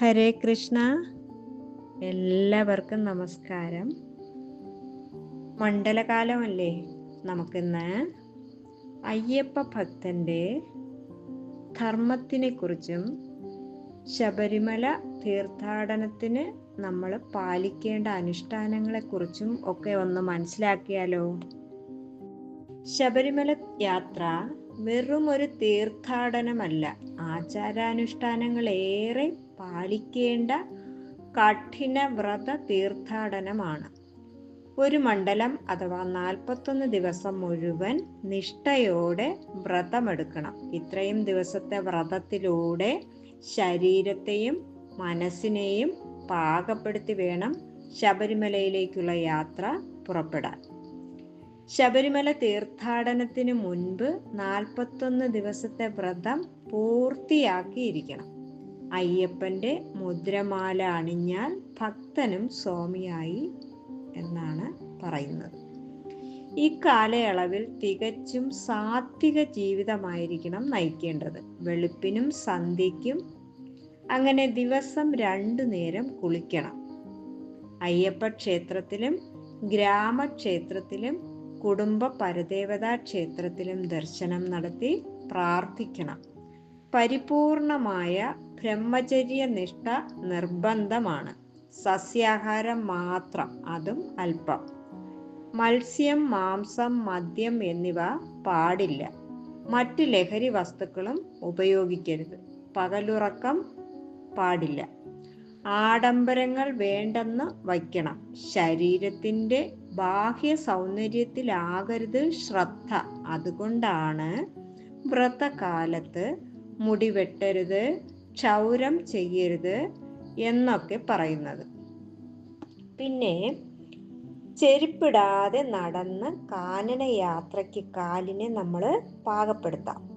ഹരേ കൃഷ്ണ. എല്ലാവർക്കും നമസ്കാരം. മണ്ഡലകാലമല്ലേ നമുക്കിന്ന്. അയ്യപ്പ ഭക്തന്റെ ധർമ്മത്തിനെ കുറിച്ചും ശബരിമല തീർത്ഥാടനത്തിന് നമ്മൾ പാലിക്കേണ്ട അനുഷ്ഠാനങ്ങളെക്കുറിച്ചും ഒക്കെ ഒന്ന് മനസ്സിലാക്കിയാലോ? ശബരിമല യാത്ര വെറും ഒരു തീർത്ഥാടനമല്ല ആചാരാനുഷ്ഠാനങ്ങൾ ഏറെ പാലിക്കേണ്ട കഠിന വ്രത തീർത്ഥാടനമാണ് ഒരു മണ്ഡലം അഥവാ നാൽപ്പത്തൊന്ന് ദിവസം മുഴുവൻ നിഷ്ഠയോടെ വ്രതമെടുക്കണം. ഇത്രയും ദിവസത്തെ വ്രതത്തിലൂടെ ശരീരത്തെയും മനസ്സിനെയും പാകപ്പെടുത്തി വേണം ശബരിമലയിലേക്കുള്ള യാത്ര പുറപ്പെടാൻ. ശബരിമല തീർത്ഥാടനത്തിന് മുൻപ് നാൽപ്പത്തൊന്ന് ദിവസത്തെ വ്രതം പൂർത്തിയാക്കിയിരിക്കണം. അയ്യപ്പന്റെ മുദ്രമാല അണിഞ്ഞാൽ ഭക്തനും സ്വാമിയായി എന്നാണ് പറയുന്നത്. ഈ കാലയളവിൽ തികച്ചും സാത്വിക ജീവിതമായിരിക്കണം നയിക്കേണ്ടത്. വെളുപ്പിനും സന്ധ്യയ്ക്കും അങ്ങനെ ദിവസം രണ്ടു നേരം കുളിക്കണം. അയ്യപ്പ ക്ഷേത്രത്തിലും ഗ്രാമക്ഷേത്രത്തിലും കുടുംബ പരദേവതാ ക്ഷേത്രത്തിലും ദർശനം നടത്തി പ്രാർത്ഥിക്കണം. പരിപൂർണമായ ബ്രഹ്മചര്യ നിഷ്ഠ നിർബന്ധമാണ്. സസ്യാഹാരം മാത്രം അതും അല്പം മത്സ്യം മാംസം മദ്യം എന്നിവ പാടില്ല. മറ്റ് ലഹരി വസ്തുക്കളും ഉപയോഗിക്കരുത്. പകലുറക്കം പാടില്ല. ആഡംബരങ്ങൾ വേണ്ടെന്ന് വയ്ക്കണം. ശരീരത്തിന്റെ ബാഹ്യ സൗന്ദര്യത്തിലാകരുത് ശ്രദ്ധ. അതുകൊണ്ടാണ് വ്രതകാലത്ത് മുടി വെട്ടരുത് ക്ഷൗരം ചെയ്യരുത് എന്നൊക്കെ പറയുന്നത്. പിന്നെ ചെരുപ്പിടാതെ നടന്ന് കാനന യാത്രയ്ക്ക് കാലിനെ നമ്മൾ പാകപ്പെടുത്താം.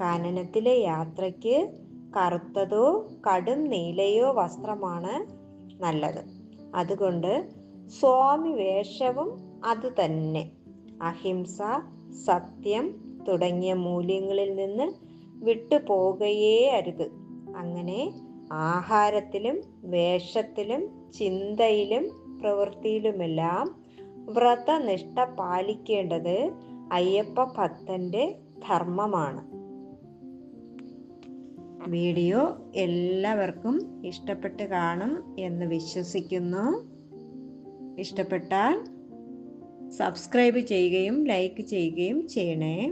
കാനനത്തിലെ യാത്രയ്ക്ക് കറുത്തതോ കടും നീലയോ വസ്ത്രമാണ് നല്ലത്. അതുകൊണ്ട് സ്വാമി വേഷവും അതുതന്നെ അഹിംസ സത്യം തുടങ്ങിയ മൂല്യങ്ങളിൽ നിന്ന് വിട്ടുപോകയേ അരുത്. അങ്ങനെ ആഹാരത്തിലും വേഷത്തിലും ചിന്തയിലും പ്രവൃത്തിയിലുമെല്ലാം വ്രതനിഷ്ഠ പാലിക്കേണ്ടത് അയ്യപ്പ ഭക്തന്റെ ധർമ്മമാണ്. വീഡിയോ എല്ലാവർക്കും ഇഷ്ടപ്പെട്ട് കാണും എന്ന് വിശ്വസിക്കുന്നു. ഇഷ്ടപ്പെട്ടാൽ സബ്സ്ക്രൈബ് ചെയ്യുകയും ലൈക്ക് ചെയ്യുകയും ചെയ്യണേ.